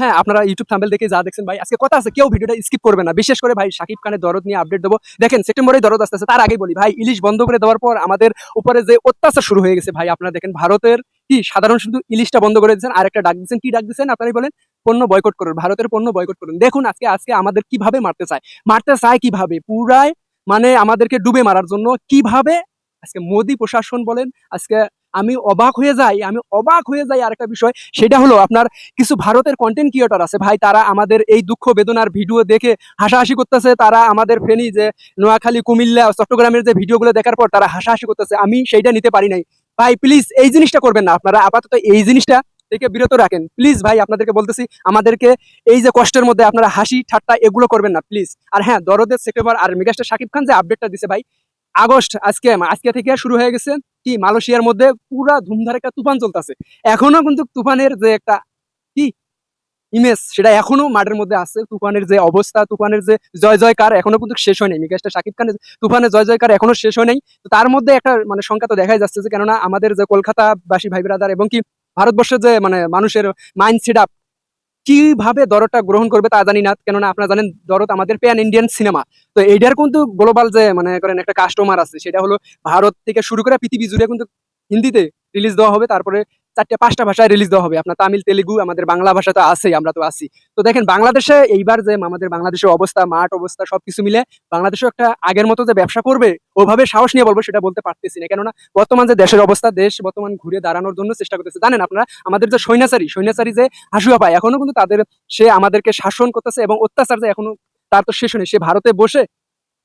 হ্যাঁ কথা আছে, কেউ স্কিপ না। বিশেষ করে, ভাই দরদ নিয়ে আপডেট দেবো। দেখেন সেপ্টেম্বরে তার বলি, ভাই, ইলিশ বন্ধ করে দেওয়ার পর আমাদের উপরে যে অত্যাচার শুরু হয়ে গেছে, ভাই, আপনারা দেখেন, ভারতের কি সাধারণ শুধু ইলিশটা বন্ধ করে দিচ্ছেন আর একটা ডাক দিচ্ছেন কি ডাক দিচ্ছেন আপনারাই বলেন, পণ্য বয়কট করুন, ভারতের পণ্য বয়কট করুন। দেখুন, আজকে আজকে আমাদের কীভাবে মারতে চায় মারতে চায় কীভাবে? পুরাই মানে আমাদেরকে ডুবে মারার জন্য কীভাবে আজকে মোদি প্রশাসন বলেন, আজকে আমি অবাক হয়ে যাই, আমি অবাক হয়ে যাই আরেকটা বিষয়, সেটা হলো আপনার কিছু ভারতের কন্টেন্ট ক্রিয়েটর আছে। ভাই, তারা আমাদের এই দুঃখ বেদনার ভিডিও দেখে হাসাহাসি করতেছে। তারা আমাদের ফেনী যে নোয়াখালী, কুমিল্লা, চট্টগ্রামের যে ভিডিওগুলো দেখার পর তারা হাসাহাসি করতেছে। আমি সেইটা নিতে পারি নাই। ভাই প্লিজ এই জিনিসটা করবেন না আপনারা। আপাতত এই জিনিসটা থেকে বিরত রাখেন। প্লিজ ভাই, আপনাদেরকে বলতেছি, আমাদেরকে এই যে কষ্টের মধ্যে আপনারা হাসি, ঠাট্টা এগুলো করবেন না প্লিজ আর হ্যাঁ দরদের সেপ্টেম্বর আর মেগাস্টার শাকিব খান যে আপডেটটা দিছে ভাই আগস্ট, আজকে আজকে থেকে শুরু হয়ে গেছে কি, মালয়েশিয়ার মধ্যে পুরা ধুমধার একটা তুফান চলতেছে। এখনও কিন্তু তুফানের যে একটা কি ইমেজ সেটা এখনও মাঠের মধ্যে আছে। তুফানের যে অবস্থা, তুফানের যে জয় জয়কার এখনও কিন্তু শেষ হয় নাই মিগাসটা শাকিব খানের তুফানের জয় জয়কার এখনও শেষ হয় তো তার মধ্যে একটা মানে সংখ্যা তো দেখাই যাচ্ছে যে কেননা আমাদের যে কলকাতাবাসী ভাই ব্রাদার এবং কি, ভারতবর্ষের যে মানে মানুষের মাইন্ড সেট আপ কীভাবে দরটা গ্রহণ করবে তা জানি না, কেননা আপনারা জানেন দরদ আমাদের প্যান ইন্ডিয়ান সিনেমা তো এইটার কিন্তু গ্লোবাল যে মানে করেন একটা কাস্টমার আছে, সেটা হলো ভারত থেকে শুরু করে পৃথিবী জুড়ে কিন্তু হিন্দিতে রিলিজ দেওয়া হবে, তারপরে চারটে, পাঁচটা ভাষায় রিলিজ দেওয়া হবে। আপনার তামিল, তেলেগু, আমাদের বাংলা ভাষা তো আছেই, আমরা তো আছি। তো দেখেন, বাংলাদেশে এইবার যে আমাদের বাংলাদেশের অবস্থা, মাঠ অবস্থা, সবকিছু মিলে বাংলাদেশও একটা আগের মতো যে ব্যবসা করবে, ওভাবে সাহস নিয়ে বলব, সেটা বলতে পারতেছি না। কেননা, বর্তমান যে দেশের অবস্থা, দেশ বর্তমান ঘুরে দাঁড়ানোর জন্য চেষ্টা করতেছে। জানেন আপনারা, আমাদের যে সৈন্যাচারী সৈন্যাচারী যে হাসুয়া পায়, এখনও কিন্তু তাদের, সে আমাদেরকে শাসন করতেছে এবং অত্যাচার যে এখনও, তার তো শেষ নেই সে ভারতে বসে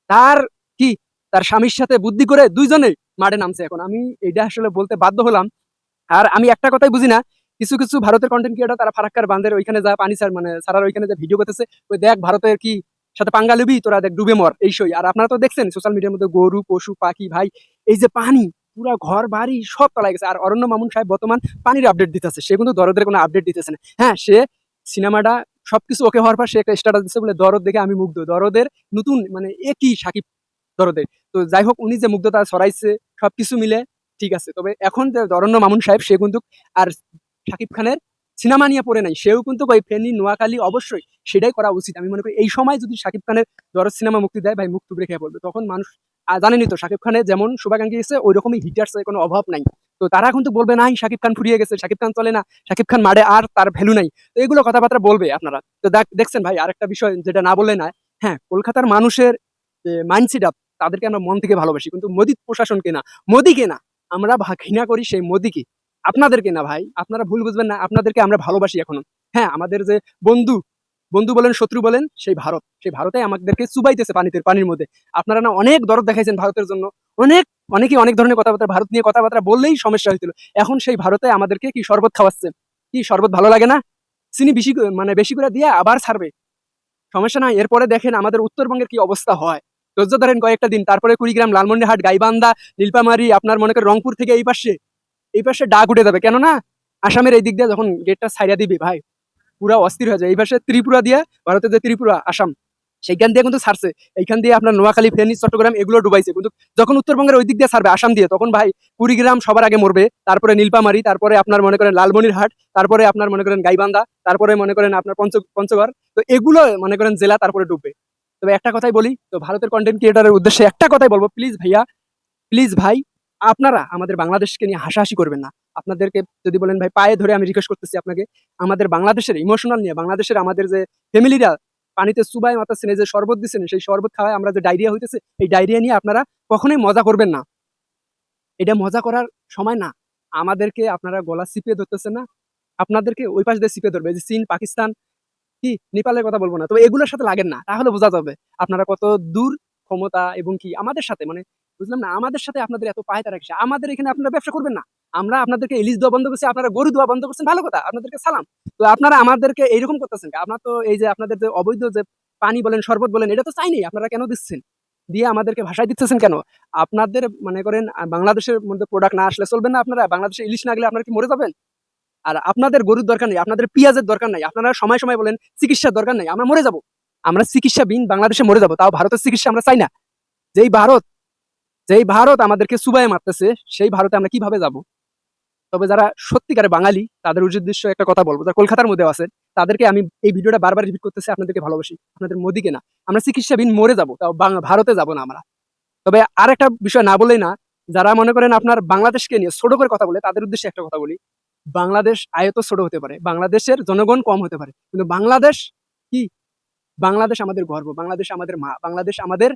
তার কি? তার স্বামীর সাথে বুদ্ধি করে দুইজনে মাঠে নামছে এখন। আমি এটা আসলে বলতে বাধ্য হলাম আর আমি একটা কথাই বুঝি না, কিছু কিছু ভারতের কন্টেন্ট ক্রিয়েটর তারা ফারাক্কার বান্ধের ওইখানে যা পানি ছাড় মানে সারার ওইখানে যে ভিডিও করতেছে, ওই দেখ ভারতের কি সাথে পাঙ্গা লিবি, তোরা দেখ ডুবে মর, এই সই। আর আপনারা তো দেখছেন সোশ্যাল মিডিয়ার মধ্যে গরু, পশু, পাখি, ভাই, এই যে পানি, পুরা ঘর, বাড়ি সব তলায় গেছে। আর অরণ্য মামুন সাহেব বর্তমান পানির আপডেট দিতেছে। সে কিন্তু দরদের কোনো আপডেট দিতেছে না। হ্যাঁ সে সিনেমাটা সবকিছু ওকে হওয়ার পর সে একটা স্ট্যাটাস দিচ্ছে বলে দরদ দেখে আমি মুগ্ধ। দরদের নতুন মানে একই সাকিব দরদের। তো যাই হোক, উনি যে মুগ্ধতা ছড়াইছে, সবকিছু মিলে ঠিক আছে তবে এখন যে অরণ্য মামুন সাহেব সে কিন্তু আর শাকিব খানের সিনেমা নিয়ে পড়ে নাই সেও কিন্তু ওই ফেনী নোয়াখালী অবশ্যই সেটাই করা উচিত। আমি মনে করি এই সময় যদি শাকিব খানের দরদ সিনেমা মুক্তি দেয় ভাই মুখ টুকরে খেয়ে পড়বে। তখন মানুষ আহ, জানেনই তো শাকিব খানের যেমন শুভাকাঙ্ক্ষী গেছে ওই রকমই হিটার্সের কোনো অভাব নাই। তো তারা কিন্তু বলবে নাই শাকিব খান ফুরিয়ে গেছে শাকিব খান চলে না শাকিব খান মারে আর তার ভ্যালু নাই। তো এগুলো কথাবার্তা বলবে আপনারা। তো দেখ- দেখছেন ভাই আরেকটা বিষয় যেটা না বললে না হ্যাঁ কলকাতার মানুষের মাইন্ডসেট আপ তাদেরকে আমরা মন থেকে ভালোবাসি। কিন্তু মোদি প্রশাসনকে না মোদিকে না আমরা ঘৃণা করি সেই মোদিকে। আপনাদেরকে না ভাই, আপনারা ভুল বুঝবেন না, আপনাদেরকে আমরা ভালোবাসি এখনও। হ্যাঁ আমাদের যে বন্ধু বন্ধু বলেন, শত্রু বলেন, সেই ভারত। সেই ভারতে আমাদেরকে চুবাইতেছে পানিতে, পানির মধ্যে। আপনারা না অনেক দরদ দেখাইছেন ভারতের জন্য। অনেক, অনেকেই অনেক ধরনের কথাবার্তা, ভারত নিয়ে কথাবার্তা বললেই সমস্যা হয়েছিল এখন সেই ভারতে আমাদেরকে কি শরবত খাওয়াচ্ছে? কি শরবত ভালো লাগে না? চিনি বেশি মানে বেশি করে দিয়ে আবার ছাড়বে। সমস্যা নাই, এরপরে দেখেন আমাদের উত্তরবঙ্গের কি অবস্থা হয়। ধৈর্য ধরেন কয়েকটা দিন, তারপরে কুড়িগ্রাম লালমন্ডিহাট গাইবান্ধা নীলপামারি আপনার মনে করেন রংপুর থেকে এই পাশে এই পাশে ডাক উঠে যাবে। কেননা আসামের এই দিক দিয়ে যখন গেটটা ছাইড়া দিবে, ভাই, পুরা অস্থির হয়ে যায়। এই পাশে ত্রিপুরা দিয়ে, ভারতের যে ত্রিপুরা, আসাম, সেইখান দিয়ে কিন্তু ছাড়ছে। এইখান দিয়ে আপনার নোয়াখালী ফেনী চট্টগ্রাম এগুলো ডুবাইছে। কিন্তু যখন উত্তরবঙ্গের ওই দিক দিয়ে ছাড়বে, আসাম দিয়ে, তখন ভাই কুড়িগ্রাম সবার আগে মরবে। তারপরে নীলপামারি তারপরে আপনার মনে করেন লালমনিরহাট, তারপরে আপনার মনে করেন গাইবান্ধা, তারপরে মনে করেন আপনার পঞ্চ পঞ্চগড়। তো এগুলো মনে করেন জেলা তারপরে ডুববে। তবে একটা কথাই বলি, তো ভারতের কন্টেন্ট ক্রিয়েটারের উদ্দেশ্যে একটা কথাই বলব। প্লিজ ভাইয়া প্লিজ ভাই, আপনারা আমাদের বাংলাদেশকে নিয়ে হাসাহাসি করবেন না। আপনাদেরকে যদি বলেন, ভাই, পায়ে ধরে আমি রিকোয়েস্ট করতেছি আপনাকে। আমাদের বাংলাদেশের ইমোশনাল নিয়ে, বাংলাদেশের আমাদের যে ফ্যামিলিরা পানিতে সুবাই মাতাচ্ছেন, এই যে শরবত দিচ্ছেন, সেই শরবত খাওয়ায় আমরা যে ডায়রিয়া হইতেছে, এই ডায়রিয়া নিয়ে আপনারা কখনোই মজা করবেন না। এটা মজা করার সময় না। আমাদেরকে আপনারা গলা চিপিয়ে ধরতেছেন না। আপনাদেরকে ওই পাশ দিয়ে চিপিয়ে ধরবে। যে চীন, পাকিস্তান কি নেপালের কথা বলব না। তবে এগুলোর সাথে লাগেন না, তাহলে বোঝা যাবে আপনারা কত দূর ক্ষমতা এবং কি আমাদের সাথে মানে বুঝলাম না, আমাদের সাথে আপনাদের এত পায় তারা আমাদের এখানে আপনারা ব্যবসা করবেন না। আমরা আপনাদেরকে ইলিশ দেওয়া বন্ধ করছি, আপনারা গরু দেওয়া বন্ধ করছেন, ভালো কথা, আপনাদেরকে সালাম। তো আপনারা আমাদেরকে এইরকম করতেছেন? আপনার তো এই যে আপনাদের যে অবৈধ যে পানি বলেন, শরবত বলেন, এটা তো চাইনি আপনারা কেন দিচ্ছেন? দিয়ে আমাদেরকে ভাষায় দিচ্ছেন কেন? আপনাদের, মনে করেন, বাংলাদেশের মধ্যে প্রোডাক্ট না আসলে চলবে না আপনারা, বাংলাদেশে ইলিশ না গেলে আপনারা কি মরে যাবেন? আর আপনাদের গরুর দরকার নেই, আপনাদের পেঁয়াজের দরকার নাই, আপনারা সময় সময় বলেন, চিকিৎসার দরকার নাই, আমরা মরে যাব। আমরা চিকিৎসা বিন বাংলাদেশে মরে যাব, তাও ভারতের চিকিৎসা আমরা চাই না। যেই ভারত যেই ভারত আমাদেরকে সুবাই মারতেছে, সেই ভারতে আমরা কীভাবে যাব? তবে যারা সত্যিকারে বাঙালি, তাদের উদ্দেশ্য একটা কথা বলব, যারা কলকাতার মধ্যে আছে তাদেরকে আমি এই ভিডিওটা বারবার রিপিট করতেছি, আপনাদেরকে ভালোবাসি, আপনাদের মোদিকে না। আমরা চিকিৎসাবিহীন মরে যাব, তাও ভারতে যাব না আমরা। তবে আর একটা বিষয় না বললেই না, যারা মনে করেন আপনার বাংলাদেশকে নিয়ে ছোট করে কথা বলে, তাদের উদ্দেশ্যে একটা কথা বলি বাংলাদেশ আয়ত ছোট হতে পারে, বাংলাদেশের জনগণ কম হতে পারে। কিন্তু বাংলাদেশ কি? বাংলাদেশ আমাদের গর্ব, বাংলাদেশ আমাদের মা, বাংলাদেশ আমাদের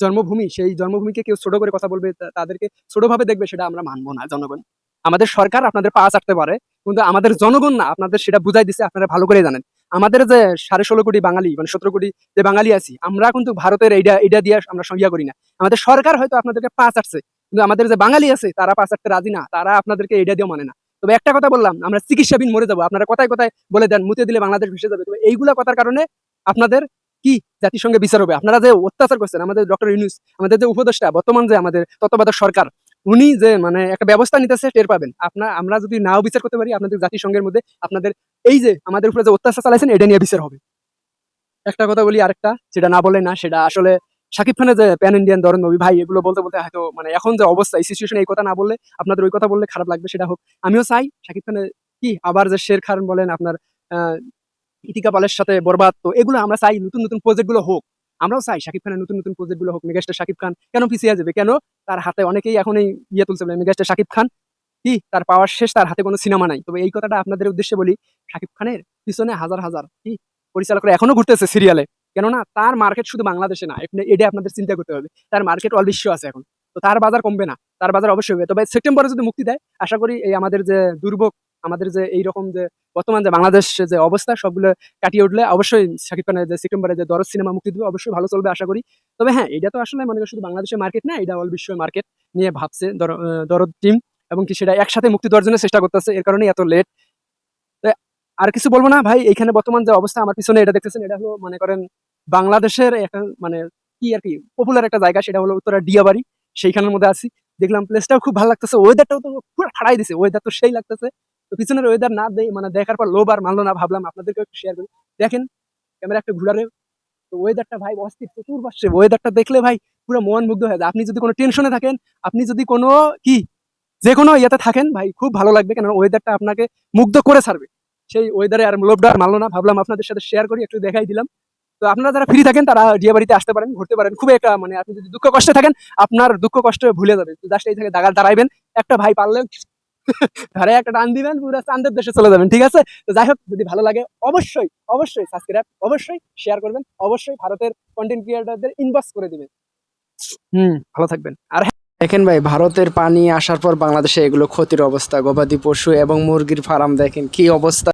জন্মভূমি। সেই জন্মভূমিকে কেউ ছোট করে কথা বলবে তাদেরকে ছোটভাবে দেখবে, সেটা আমরা মানবো না, জনগণ। আমাদের সরকার আপনাদের পা চাটতে পারে, কিন্তু আমাদের জনগণ না, আপনাদের সেটা বুঝাই দিছে, আপনারা ভালো করে জানেন। আমাদের যে সাড়ে ষোলো কোটি বাঙালি মানে সতেরো কোটি যে বাঙালি আছি, আমরা কিন্তু ভারতের এইটা এইটা দিয়ে আমরা সঙ্গিয়া করি না। আমাদের সরকার হয়তো আপনাদেরকে পা চাটছে কিন্তু আমাদের যে বাঙালি আছে, তারা পা চাটতে রাজি না, তারা আপনাদেরকে এইটা দিয়েও মানে না। তবে একটা কথা বললাম, আমরা চিকিৎসাবিহীন মরে যাব। আপনারা কথায় কথায় বলে দেন, মুতে দিলে বাংলাদেশ ভেসে যাবে। তবে এইগুলা কথার কারণে আপনাদের কি জাতিসংঘে বিচার হবে? আপনারা যে অত্যাচার করছেন, আমাদের ডক্টর ইউনুস, আমাদের যে উপদেষ্টা, বর্তমান যে আমাদের তত্ত্বাবধায়ক সরকার, উনি যে মানে একটা ব্যবস্থা নিতেছে, টের পাবেন। আপনার আমরা যদি নাও বিচার করতে পারি, আপনাদের জাতিসংঘের মধ্যে আপনাদের, এই যে আমাদের উপরে যে অত্যাচার চালাইছেন, এটা নিয়ে বিচার হবে। একটা কথা বলি আরেকটা, যেটা না বলে না, সেটা আসলে শাকিব খানের যে প্যান ইন্ডিয়ান ধরন নবী ভাই, এগুলো বলতে বলতে হয়তো মানে এখন যে অবস্থা, এই সিচুয়েশন এই কথা না বললে আপনাদের ওই কথা বললে খারাপ লাগবে, সেটা হোক। আমিও চাই শাকিব খানের কি, আবার যে শের খান বলেন, আপনার ইতিকা পালের সাথে বরবাদ, তো এগুলো আমরা চাই, নতুন নতুন প্রজেক্টগুলো হোক। আমরাও চাই শাকিব খানের নতুন নতুন প্রজেক্টগুলো হোক। মেগাস্টার শাকিব খান কেন পিছিয়ে যাবে? কেন? তার হাতে অনেকেই এখন এই ইয়ে তুলছে বলে, মেগাস্টার শাকিব খান। কি? তার পাওয়ার শেষ, তার হাতে কোনো সিনেমা নাই। তবে এই কথাটা আপনাদের উদ্দেশ্যে বলি শাকিব খানের পিছনে হাজার হাজার, কি? পরিচালকরা এখনও ঘুরতেছে সিরিয়ালে কেননা তার মার্কেট শুধু বাংলাদেশে না এটা আপনাদের চিন্তা করতে হবে। তার মার্কেট অল বিশ্ব আছে এখন। তো তার বাজার কমবে না, তার বাজার অবশ্যই হবে। তবে সেপ্টেম্বরে যদি মুক্তি দেয়, আশা করি এই আমাদের যে দুর্ভোগ, আমাদের যে এই রকম যে বর্তমান যে বাংলাদেশ যে অবস্থা, সবগুলো কাটিয়ে উঠলে অবশ্যই শাকিব খানের যে সেপ্টেম্বরে যে দরজ সিনেমা মুক্তি দেবে, অবশ্যই ভালো চলবে আশা করি। তবে হ্যাঁ এটা তো আসলে মনে শুধু বাংলাদেশের মার্কেট না, এটা অল বিশ্বের মার্কেট নিয়ে ভাবছে দর- দরদ টিম এবং কি সেটা একসাথে মুক্তি দেওয়ার জন্য চেষ্টা করতেছে। এর কারণে এত লেট আর কিছু বলব না, ভাই এখানে বর্তমান যে অবস্থা আমার পিছনে, এটা দেখতেছেন, এটা হলো, মনে করেন, বাংলাদেশের একটা মানে কি আর কি পপুলার একটা জায়গা, সেটা হলো উত্তরা ডিয়াবাড়ি সেইখানের মধ্যে আছি। দেখলাম প্লেসটাও খুব ভালো লাগতেছে ওয়েদারটাও তো পুরো ঠাড়াই দিছে ওয়েদার তো সেই লাগতেছে। তো পিছনের ওয়েদার না দেই মানে দেখার পর লোভ আর মানলো না, ভাবলাম আপনাদেরকে একটু শেয়ার করি। দেখেন ক্যামেরা একটু ঘুরারে তো ওয়েদারটা ভাই অস্থির, প্রচুর বাসছে। ওয়েদারটা দেখলে ভাই পুরো মন মুগ্ধ হয়ে যায়। আপনি যদি কোনো টেনশনে থাকেন, আপনি যদি কোনো, কি, যে কোনো ইয়েতে থাকেন, ভাই, খুব ভালো লাগবে কেন ওয়েদারটা আপনাকে মুগ্ধ করে ছাড়বে। সেই ওয়েদারে আর লোভটা মানলো না। ভাবলাম আপনাদের সাথে শেয়ার করি, একটু দেখাই দিলাম। তো আপনারা যারা ফ্রি থাকেন, তারা ডিয়া বাড়িতে আসতে পারেন, ঘুরতে পারেন খুব একটা মানে আপনি যদি দুঃখ কষ্টে থাকেন, আপনার দুঃখ কষ্ট ভুলে যাবে জাস্ট এই থেকে দাঁড়া দাঁড়াইবেন, একটা ভাই পারলে ধারে একটা টান দিবেন, পুরো চান্দের দেশে চলে যাবেন, ঠিক আছে? তো যাই হোক, যদি ভালো লাগে, অবশ্যই অবশ্যই সাবস্ক্রাইব অবশ্যই শেয়ার করবেন, অবশ্যই ভারতের কন্টেন্ট ক্রিয়েটারদের ইনবক্স করে দিবেন। হুম, ভালো থাকবেন। আর দেখেন ভাই, ভারতের পানি আসার পর বাংলাদেশে এগুলো ক্ষতির অবস্থা। গবাদি পশু এবং মুরগির ফার্ম দেখেন কি অবস্থা।